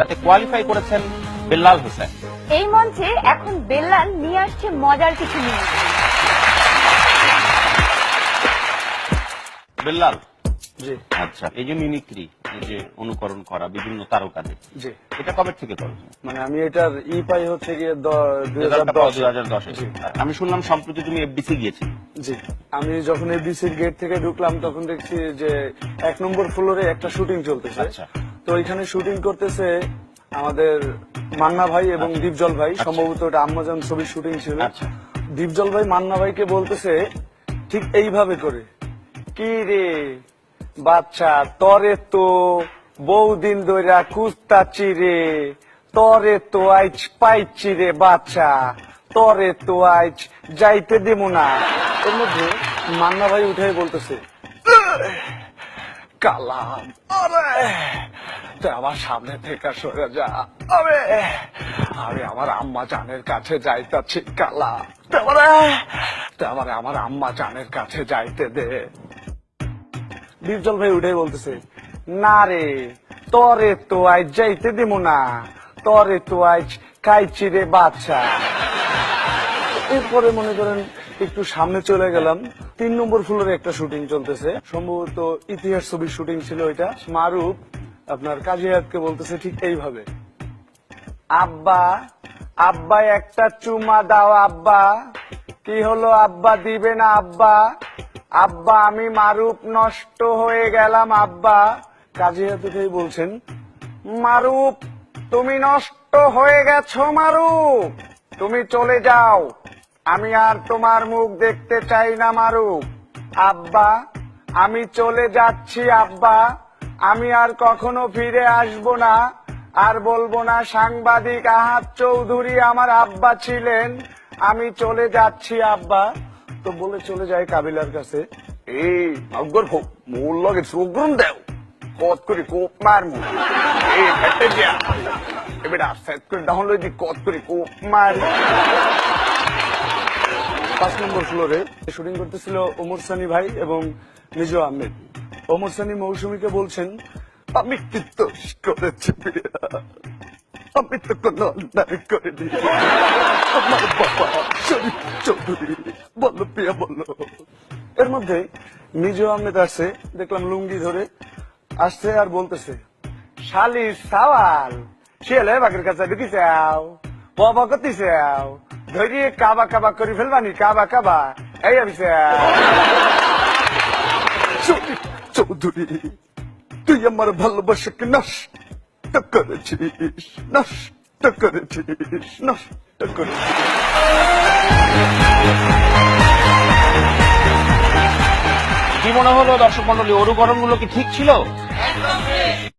তাতে কোয়ালিফাই করেছেন বেল্লাল হোসেন। এই মঞ্চে এখন বেল্লাল নিয়ে আসছে মজার কিছু নিউজ বেল্লাল? আচ্ছা এই যে মিমিক্রি যে অনুকরণ করা বিভিন্ন তারকাদের। এটা কবে থেকে করেছেন? মানে আমি এটার ই পাই হচ্ছে গিয়ে দুই দুই হাজার দশে। আমি শুনলাম সম্প্রতি তুমি এফডিসি গিয়েছিলে। জি। আমি যখন এবিসির গেট থেকে ঢুকলাম তখন দেখছি যে এক নম্বর ফ্লোরে একটা শুটিং চলতেছে। আচ্ছা। তো এখানে শুটিং করতেছে আমাদের মান্না ভাই এবং দীপজল ভাই সম্ভবত এটা আম্মাজান ছবির শুটিং ছিল আচ্ছা। দীপজল ভাই মান্না ভাইকে বলতেছে ঠিক এইভাবে করে। কি রে বাচ্চা তরে তো বহুদিন ধইরা কুস্তাচি রে। তরে তো আইচ পাইছি রে বাচ্চা তরে তো আইচ যাইতে দেবো না। এর মধ্যে মান্না ভাই উঠে বলতেছে কালাম আরে! তুই আমার সামনে থেকে সরে যা। আরে আমি আমার আম্মা জানের কাছে যাইতাছি কালা। তারপরে তারপরে আমার আম্মা জানের কাছে যাইতে দে। দীপজল ভাই উঠে বলতেছে, না রে, তরে তো আজ যাইতে দিব না, তরে তো আজ খাইছি রে বাচ্চা। এরপরে মনে করেন একটু সামনে চলে গেলাম। তিন নম্বর ফ্লোরে একটা শুটিং চলতেছে। সম্ভবত ইতিহাস ছবির শুটিং ছিল ওইটা। মারুফ আপনার কাজিয়াতকে বলতেছে ঠিক এইভাবে। আব্বা আব্বা একটা চুমা দাও, আব্বা। কি হলো? আব্বা দিবে না, আব্বা। আব্বা, আমি মারুপ নষ্ট হয়ে গেলাম, আব্বা। কাজিয়াত উঠেই বলছেন, মারুপ, তুমি নষ্ট হয়ে গেছো, মারুপ। তুমি চলে যাও। আমি আর তোমার মুখ দেখতে চাই না, মারুপ। আব্বা, আমি চলে যাচ্ছি, আব্বা। আমি আর কখনো ফিরে আসব না। আর বলব না সাংবাদিক আহাত চৌধুরী আমার আব্বা ছিলেন। আমি চলে যাচ্ছি আব্বা। তো বলে চলে যায় কাবিলার কাছে। এই অগ্র হোক মোর লগে সুগ্রম দেও। কত করে কোপ মারমু। এই হেঁটে যা এবার সেট করে ডাউনলোড দি কত করে কোপ মারি। পাঁচ নম্বর ফ্লোরে শুটিং করতেছিল ওমর সানি ভাই এবং মিজু আহমেদ। ওমর সানি মৌসুমীকে বলছেন, আমি করেছি? আমি তো কোনো অন্যায় করিনি। আমার বাবা শরীফ চৌধুরী, বলো প্রিয়া, বলো। এর মধ্যে মিজু আহমেদ আসছে, দেখলাম লুঙ্গি ধরে আসছে আর বলতেছে, শালি সাওয়াল, শিয়ালে বাকের কাছে ঢুকি চাও, বাবা কতি চাও, ধরিয়ে কাবা কাবা করে ফেলবানি, কাবা কাবা, এই আমি চাও চৌধুরী, তুই আমার ভালোবাসাকে নষ্ট করেছিস নষ্ট করেছিস নষ্ট করেছিস। কি মনে হলো দর্শক মন্ডলী অনুকরণগুলো কি ঠিক ছিল?